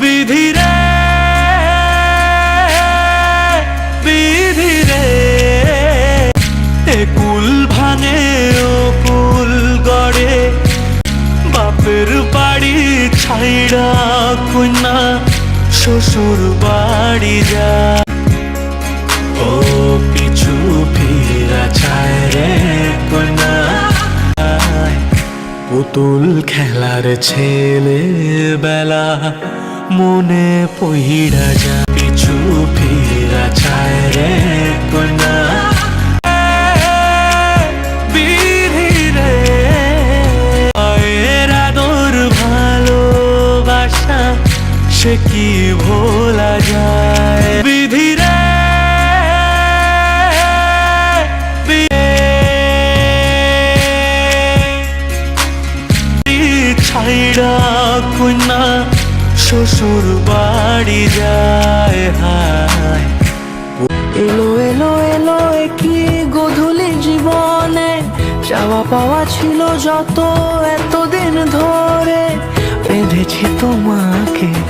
বিধিরে বিধিরে এ কুল ভাঙে, ও কুল গড়ে, বাপের বাড়ি ছাইড়া কন্যা শ্বশুর বাড়ি যা। ও পিছু ফিরা চায় রে পুতুল খেলার ছেলে বেলা মনে পহিড়া যা। পিছু ফিরা চায় রে ভালোবাসা, সে কি ভোলা যায়? বিধি রে। ছাইড়া কন্যা। শ্বশুর বাড়ি যায়, হায়। এলো এলো এলো কি গধুলি জীবনে। চাওয়া পাওয়া ছিল যত এতদিন ধরে। বেঁধেছি তোমাকে